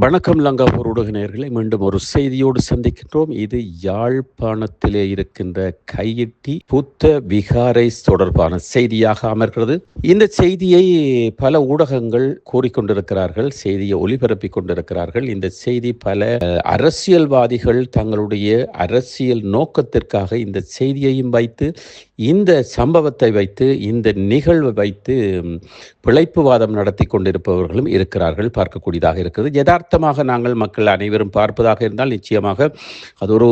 வணக்கம் லங்காபூர் ஊடக நேர்களை மீண்டும் ஒரு செய்தியோடு சந்திக்கின்றோம். இது யாழ்ப்பாணத்திலே இருக்கின்ற கையிட்டி புத்த விகாரை தொடர்பான செய்தியாக அமர்கிறது. இந்த செய்தியை பல ஊடகங்கள் கூறிக்கொண்டிருக்கிறார்கள் செய்தியை ஒளிபரப்பிக் கொண்டிருக்கிறார்கள். இந்த செய்தி பல அரசியல்வாதிகள் தங்களுடைய அரசியல் நோக்கத்திற்காக இந்த செய்தியையும் வைத்து இந்த சம்பவத்தை வைத்து இந்த நிகழ்வை வைத்து பிழைப்புவாதம் நடத்தி கொண்டிருப்பவர்களும் இருக்கிறார்கள் பார்க்கக்கூடியதாக இருக்கிறது. யதார்த்தமாக நாங்கள் மக்கள் அனைவரும் பார்ப்பதாக இருந்தால் நிச்சயமாக அது ஒரு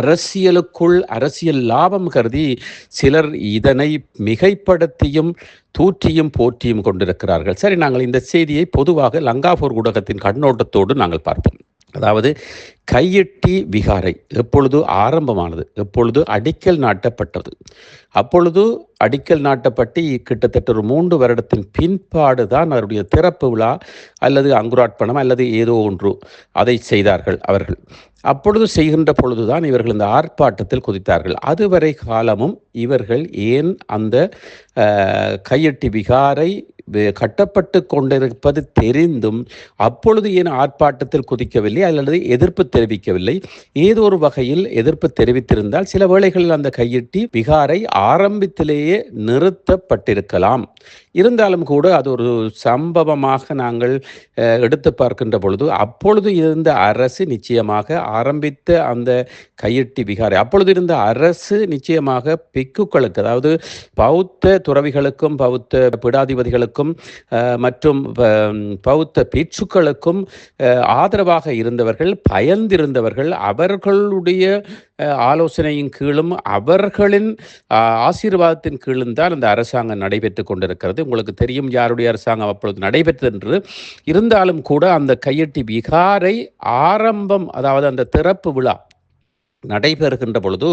அரசியலுக்குள் அரசியல் லாபம் கருதி சிலர் இதனை மிகைப்படுத்தியும் தூற்றியும் போற்றியும் கொண்டிருக்கிறார்கள். சரி நாங்கள் இந்த செய்தியை பொதுவாக லங்காபூர் ஊடகத்தின் கண்ணோட்டத்தோடு நாங்கள் பார்ப்போம். அதாவது கையெட்டி விகாரை எப்பொழுது ஆரம்பமானது எப்பொழுது அடிக்கல் நாட்டப்பட்டது. அப்பொழுது அடிக்கல் நாட்டப்பட்டு கிட்டத்தட்ட ஒரு மூன்று வருடத்தின் பின்பாடு தான் அவருடைய திறப்பு விழா அல்லது அங்குராட்பணம் அல்லது ஏதோ ஒன்று அதை செய்தார்கள் அவர்கள். அப்பொழுது செய்கின்ற பொழுதுதான் இவர்கள் இந்த ஆர்ப்பாட்டத்தில் குதித்தார்கள். அதுவரை காலமும் இவர்கள் ஏன் அந்த கையெட்டி விகாரை கட்டப்பட்டு கொண்டிருப்பது தெரிந்தும் அப்பொழுது ஏன் ஆர்ப்பாட்டத்தில் குதிக்கவில்லை? அல்லது எதிர்ப்பு தெரிவிக்கவில்லை? ஏதோ ஒரு வகையில் எதிர்ப்பு தெரிவித்திருந்தால் சில வேளைகளில் அந்த கையிட்டி விகாரை ஆரம்பத்திலேயே நிறுத்தப்பட்டிருக்கலாம். இருந்தாலும் கூட அது ஒரு சம்பவமாக நாங்கள் எடுத்து பார்க்கின்ற பொழுது அப்பொழுது இருந்த அரசு நிச்சயமாக ஆரம்பித்த அந்த கையெட்டி விகாரை அப்பொழுது இருந்த அரசு நிச்சயமாக பிக்குக்களுக்கு அதாவது பௌத்த துறவிகளுக்கும் பௌத்த பீடாதிபதிகளுக்கும் மற்றும் பௌத்த பிட்சுக்களுக்கும் ஆதரவாக இருந்தவர்கள் பயந்திருந்தவர்கள் அவர்களுடைய ஆலோசனையின் கீழும் அவர்களின் ஆசீர்வாதத்தின் கீழும் தான் அந்த அரசாங்கம் நடைபெற்று கொண்டிருக்கிறது. உங்களுக்கு தெரியும் யாருடைய அரசாங்கம் அப்பொழுது நடைபெற்றது என்று. இருந்தாலும் கூட அந்த கையெட்டி விகாரை ஆரம்பம் அதாவது அந்த திறப்பு விழா நடைபெறுகின்ற பொழுது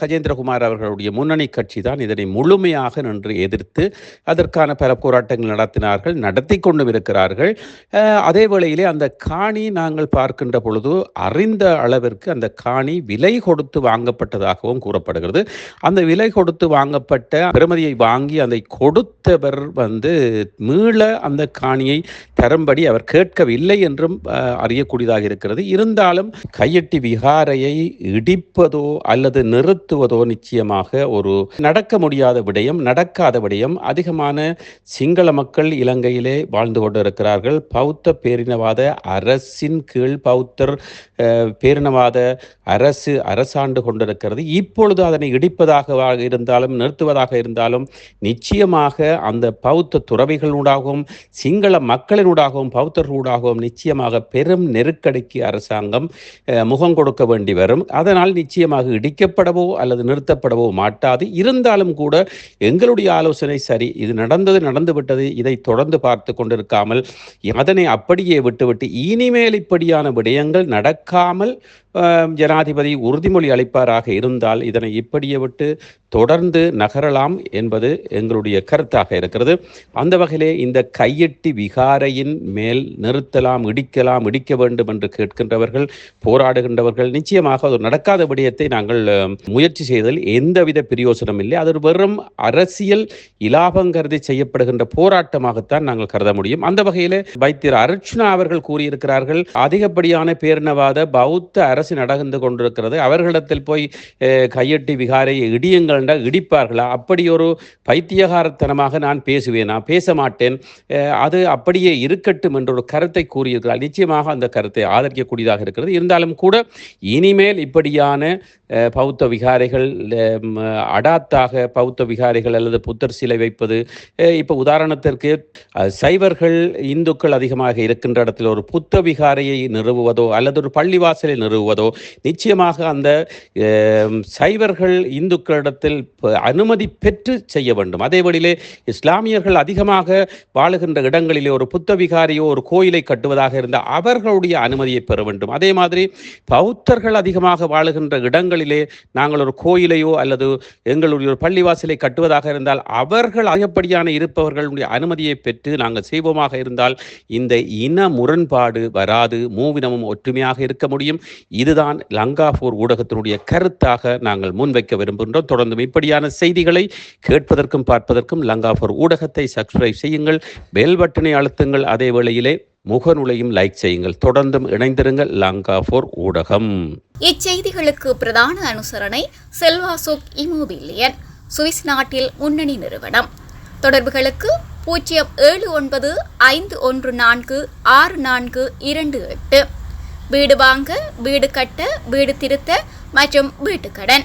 கஜேந்திரகுமார் அவர்களுடைய முன்னணி கட்சி தான் இதனை முழுமையாக நின்று எதிர்த்து அதற்கான பல போராட்டங்கள் நடத்தினார்கள் நடத்தி கொண்டும் இருக்கிறார்கள் அதே வேளையிலே அந்த காணி நாங்கள் பார்க்கின்ற பொழுது அறிந்த அளவிற்கு அந்த காணி விலை கொடுத்து வாங்கப்பட்டதாகவும் கூறப்படுகிறது. அந்த விலை கொடுத்து வாங்கப்பட்ட பெருமதியை வாங்கி அதை கொடுத்தவர் வந்து மீள அந்த காணியை தரும்படி அவர் கேட்கவில்லை என்றும் அறியக்கூடியதாக இருக்கிறது. இருந்தாலும் கையெட்டி வேலையை இடிப்பதோ அல்லது நிறுத்துவதோ நிச்சயமாக ஒரு நடக்க முடியாத விடயம் நடக்காத விடயம். அதிகமான சிங்கள மக்கள் இலங்கையிலே வாழ்ந்து கொண்டிருக்கிறார்கள். பௌத்த பேரினவாத அரசின் கீழ் பௌத்தர் பேரினவாத அரசு அரசாண்டு கொண்டிருக்கிறது. இப்பொழுது அதனை இடிப்பதாக இருந்தாலும் நிறுத்துவதாக இருந்தாலும் நிச்சயமாக அந்த பௌத்த துறவிகளூடாகவும் சிங்கள மக்களினூடாகவும் பௌத்தர்களூடாகவும் நிச்சயமாக பெரும் நெருக்கடிக்கு அரசாங்கம் முகம் கொடுக்க வேண்டி வரும். அதனால் நிச்சயமாக இடிக்கப்படவோ அல்லது நிறுத்தப்படவோ மாட்டாது. இருந்தாலும் கூட எங்களுடைய ஆலோசனை சரி. இது நடந்தது நடந்து விட்டது. இதை தொடர்ந்து பார்த்து கொண்டிருக்காமல் அதனை அப்படியே விட்டுவிட்டு இனிமேல் இப்படியான விடயங்கள் நடக்காமல் ஜனாதிபதி உறுதிமொழி அளிப்பாராக இருந்தால் இதனை இப்படியே விட்டு தொடர்ந்து நகரலாம் என்பது எங்களுடைய கருத்தாக இருக்கிறது. அந்த வகையிலே இந்த கையெட்டி விகாரையின் மேல் நிறுத்தலாம் இடிக்கலாம் இடிக்க வேண்டும் என்று கேட்கின்றவர்கள் போராடுகின்றவர்கள் நிச்சயமாக அது நடக்காத விடயத்தை நாங்கள் முயற்சி செய்ததில் எந்தவித பிரயோசனம் இல்லை. அது வெறும் அரசியல் இலாபம் கருதி செய்யப்படுகின்ற போராட்டமாகத்தான் நாங்கள் கருத முடியும். அந்த வகையிலே வைத்தியர் அர்ச்சுனா அவர்கள் கூறியிருக்கிறார்கள் அதிகப்படியான பேரினவாத பௌத்த அரசு நடந்து கொண்டிருக்கிறது. அவர்களிடத்தில் போய் கையெட்டி விகாரையை இடியுங்கள்டா இடிப்பார்களா? அப்படி ஒரு பைத்தியகாரத்தனமாக நான் பேசுவேனா? பேச மாட்டேன். அது அப்படியே இருக்கட்டும் என்ற ஒரு கருத்தை கூறியிருக்கிறார். நிச்சயமாக அந்த கருத்தை ஆதரிக்கக்கூடியதாக இருக்கிறது. இருந்தாலும் கூட இனிமேல் இப்படியான பௌத்த விகாரைகள் அடாத்தாக பௌத்த விகாரைகள் அல்லது புத்தர் சிலை வைப்பது. இப்போ உதாரணத்திற்கு சைவர்கள் இந்துக்கள் அதிகமாக இருக்கின்ற இடத்தில் ஒரு புத்த விகாரையை நிறுவுவதோ அல்லது ஒரு பள்ளிவாசலை நிறுவுவதோ நிச்சயமாக அந்த சைவர்கள் இந்துக்களிடத்தில் அனுமதி பெற்று செய்ய வேண்டும். அதே வழியிலே இஸ்லாமியர்கள் அதிகமாக வாழுகின்ற இடங்களிலே ஒரு புத்த விகாரையோ ஒரு கோயிலை கட்டுவதாக இருந்தால் அவர்களுடைய அனுமதியை பெற வேண்டும். அதே மாதிரி பௌத்தர்கள் அதிகமாக வாழுகின்ற இடங்கள் இடங்களிலே நாங்கள் ஒரு கோயிலையோ அல்லது எங்களுடைய ஒரு பள்ளிவாசலை கட்டுவதாக இருந்தால் அவர்கள் அதிகப்படியான இருப்பவர்களுடைய அனுமதியை பெற்று நாங்கள் செய்வோமாக இருந்தால் இந்த இன முரண்பாடு வராது மூவினமும் ஒற்றுமையாக இருக்க முடியும். இதுதான் லங்காபூர் ஊடகத்தினுடைய கருத்தாக நாங்கள் முன்வைக்க விரும்புகின்றோம். தொடர்ந்து இப்படியான செய்திகளை கேட்பதற்கும் பார்ப்பதற்கும் லங்காபூர் ஊடகத்தை சப்ஸ்கிரைப் செய்யுங்கள். பெல் பட்டனை அழுத்துங்கள். அதே வேளையிலே முகநூலையும் லைக் செய்யுங்கள். தொடர்ந்தும் இணைந்திருங்கள். லங்கா போர் ஊடகம். இச்செய்திகளுக்கு பிரதான அனுசரணை செல்வாசோக் இமோபிலியன் சுவிஸ் நாட்டில் முன்னணி நிறுவனம். தொடர்புகளுக்கு பூஜ்ஜியம் ஏழு ஒன்பது ஐந்து ஒன்று நான்கு ஆறு நான்கு இரண்டு எட்டு. வீடு வாங்க வீடு கட்ட வீடு திருத்த மற்றும் வீட்டுக்கடன்.